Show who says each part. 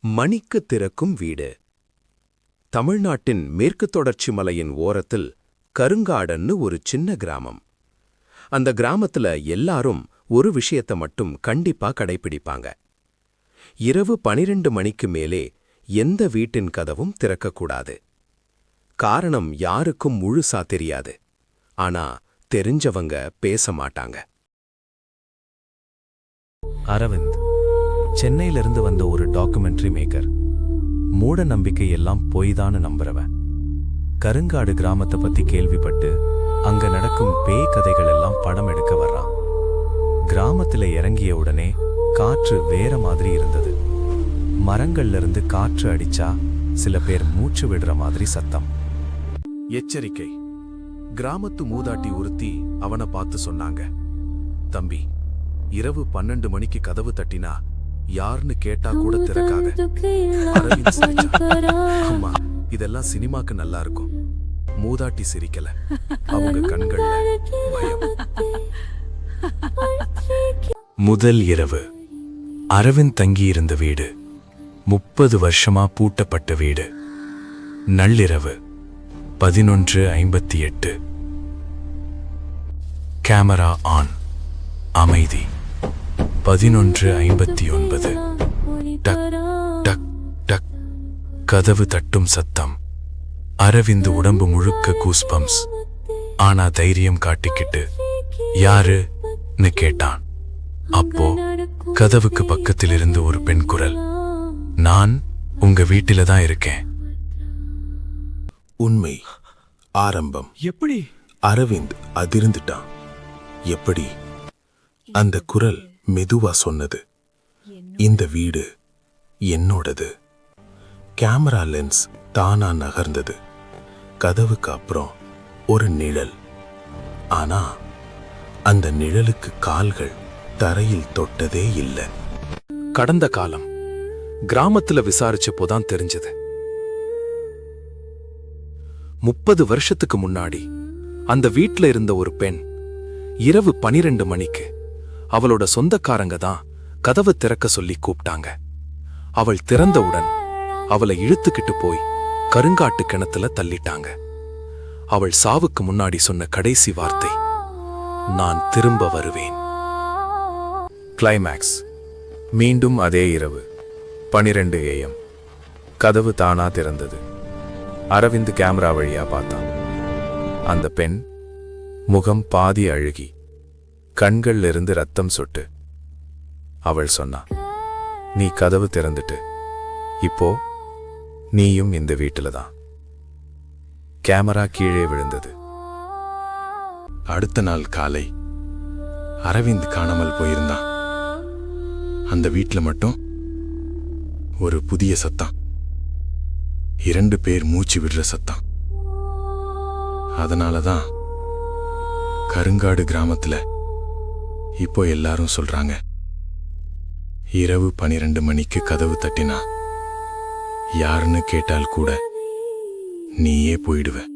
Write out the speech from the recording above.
Speaker 1: மணிக்கு திறக்கும் வீடு. தமிழ்நாட்டின் மேற்கு தொடர்ச்சி மலையின் ஓரத்தில் கருங்காடன்னு ஒரு சின்ன கிராமம். அந்த கிராமத்துல எல்லாரும் ஒரு விஷயத்த மட்டும் கண்டிப்பா கடைபிடிப்பாங்க. இரவு பனிரெண்டு மணிக்கு மேலே எந்த வீட்டின் கதவும் திறக்கக்கூடாது. காரணம் யாருக்கும் முழுசா தெரியாது. ஆனா தெரிஞ்சவங்க பேச மாட்டாங்க.
Speaker 2: அரவிந்த். சென்னையிலிருந்து வந்த ஒரு டாக்குமெண்ட்ரி மேக்கர் மூட நம்பிக்கை எல்லாம் பொய்தான்னு நம்புறவன். கருங்காடு கிராமத்தை பத்தி கேள்விப்பட்டு அங்க நடக்கும் பேய் கதைகள் எல்லாம் படம் எடுக்க வர்றான். கிராமத்துல இறங்கிய உடனே காற்று வேற மாதிரி இருந்தது. மரங்கள்ல இருந்து காற்று அடிச்சா சில பேர் மூச்சு விடுற மாதிரி சத்தம்.
Speaker 1: எச்சரிக்கை. கிராமத்து மூதாட்டி ஒருத்தி அவனை பார்த்து சொன்னாங்க. தம்பி இரவு பன்னெண்டு மணிக்கு கதவு தட்டினா யாருன்னு கேட்டா கூட திறக்காத. அரவிந்த் சிரிச்சான். அம்மா இதெல்லாம் சினிமாக்கு நல்லா இருக்கும். மூதாட்டி சிரிக்கல. அவங்க கண்கள்ல பயம்.
Speaker 2: முதல் இரவு. அரவிந்த் தங்கியிருந்த வீடு. முப்பது வருஷமா பூட்டப்பட்ட வீடு. நள்ளிரவு. பதினொன்று ஐம்பத்தி எட்டு. Camera on. அமைதி. பதினொன்று ஐம்பத்தி ஒன்பது. டக் டக் டக். கதவு தட்டும் சத்தம். அரவிந்த் உடம்பு முழுக்க கூஸ்பம்ஸ் ஆனா தைரியம் காட்டிக்கிட்டு யாருன்னு கேட்டான். அப்போ கதவுக்கு பக்கத்தில் இருந்து ஒரு பெண் குரல் நான் உங்க வீட்டில தான் இருக்கேன்.
Speaker 3: உண்மை ஆரம்பம்.
Speaker 4: எப்படி?
Speaker 3: அரவிந்த் அதிர்ந்துட்டான். எப்படி? அந்த குரல் மெதுவா சொன்னது. இந்த வீடு என்னோடது. கேமரா லென்ஸ் தானா நகர்ந்தது. கதவுக்கு அப்புறம் ஒரு நிழல். ஆனா அந்த நிழலுக்கு கால்கள் தரையில் தொட்டதே இல்லை.
Speaker 1: கடந்த காலம் கிராமத்துல விசாரிச்சப்போதான் தெரிஞ்சது. முப்பது வருஷத்துக்கு முன்னாடி அந்த வீட்டில் இருந்த ஒரு பெண் இரவு பனிரெண்டு மணிக்கு அவளோட சொந்தக்காரங்க தான் கதவு திறக்க சொல்லி கூப்பிட்டாங்க. அவள் திறந்தவுடன் அவளை இழுத்துக்கிட்டு போய் கருங்காட்டு கிணத்துல தள்ளிட்டாங்க. அவள் சாவுக்கு முன்னாடி சொன்ன கடைசி வார்த்தை நான் திரும்ப வருவேன். கிளைமேக்ஸ் மீண்டும் அதே இரவு பனிரெண்டு ஏஎம் கதவு தானா திறந்தது. அரவிந்த் கேமரா வழியா பார்த்தான். அந்த பெண் முகம் பாதி அழுகி கண்கள்ல இருந்து ரத்தம் சொட்டு. அவள் சொன்னா நீ கதவு திறந்துட்டு இப்போ நீயும் இந்த வீட்டில தான். கேமரா கீழே விழுந்தது.
Speaker 3: அடுத்த நாள் காலை அரவிந்த் காணாமல் போயிருந்தான். அந்த வீட்டில் மட்டும் ஒரு புதிய சத்தம். இரண்டு பேர் மூச்சு விடுற சத்தம். அதனால தான் கருங்காடு கிராமத்துல இப்போ எல்லாரும் சொல்றாங்க. இரவு பனிரெண்டு மணிக்கு கதவு தட்டினா யாருன்னு கேட்டால் கூட நீயே போயிடுவேன்